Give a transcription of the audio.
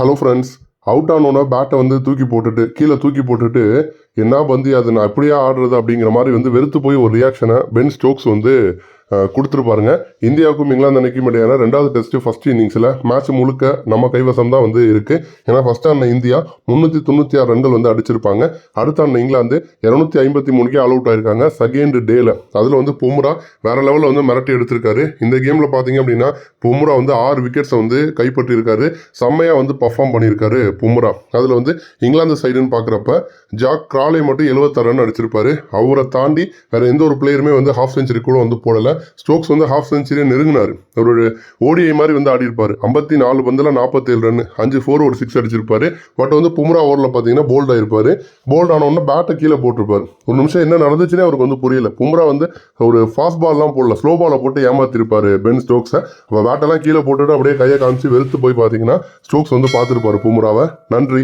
Hello friends out ஆனோன்னா பேட்டை வந்து தூக்கி போட்டுட்டு கீழே தூக்கி போட்டுட்டு என்ன பந்து அது? நான் அப்படியே ஆடுறது? அப்படிங்கிற மாதிரி வந்து வெறுத்து போய் ஒரு ரியாக்ஷனை பென் ஸ்டோக்ஸ் வந்து கொடுத்துருப்பாருங்க இந்தியாவுக்கும் இங்கிலாந்து அன்னைக்கும் இடையான ரெண்டாவது டெஸ்ட் ஃபர்ஸ்ட் இன்னிங்ஸில் மேட்ச் முழுக்க நம்ம கைவசம் தான் வந்து இருக்குது ஏன்னா ஃபர்ஸ்ட் ஆன இந்தியா முந்நூற்றி தொண்ணூற்றி ஆறு ரன்கள் வந்து அடிச்சிருப்பாங்க. அடுத்த ஆன இங்கிலாந்து இரநூத்தி ஐம்பத்தி மூணுக்கே ஆல் அவுட் ஆயிருக்காங்க. செகண்ட் டேல அதில் வந்து பும்ரா வேற லெவலில் வந்து மிரட்டி எடுத்திருக்காரு. இந்த கேமில் பார்த்தீங்க அப்படின்னா பும்ரா வந்து ஆறு விக்கெட்ஸை வந்து கைப்பற்றியிருக்காரு. செம்மையாக வந்து பர்ஃபார்ம் பண்ணியிருக்காரு பும்ரா. அதில் வந்து இங்கிலாந்து சைடுன்னு பார்க்குறப்ப ஜாக் கிராலே மட்டும் 76 ரன் அடிச்சிருப்பாரு. அவரை தாண்டி வேற எந்த ஒரு பிளேயருமே வந்து ஹாஃப் செஞ்சுரி கூட வந்து போடலை. ஸ்டோக்ஸ் வந்து ஹாஃப் செஞ்சுரியை நெருங்கினார். ஒரு ஓடிஐ மாதிரி வந்து ஆடிருப்பார் ஐம்பத்தி நாலு பந்தில் நாற்பத்தேழு ரன் அஞ்சு ஃபோர் ஒரு சிக்ஸ் அடிச்சிருப்பாரு. பட் வந்து பும்ரா ஓவரில் பார்த்தீங்கன்னா போல்ட் ஆகிருப்பார் போல்ட் ஆனவுடனே பேட்டை கீழே போட்டிருப்பார். ஒரு நிமிஷம் என்ன நடந்துச்சுன்னே அவருக்கு வந்து புரியல. பும்ரா வந்து ஒரு ஃபாஸ்ட் பால்லாம் போடல. ஸ்லோ பாலை போட்டு ஏமாத்திருப்பார் பென் ஸ்டோக்ஸை அப்போ பேட்டெல்லாம் கீழே போட்டுட்டு அப்படியே கையை காமிச்சு வெறுத்து போய் பார்த்தீங்கன்னா ஸ்டோக்ஸ் வந்து பார்த்துருப்பாரு பும்ராவை. நன்றி.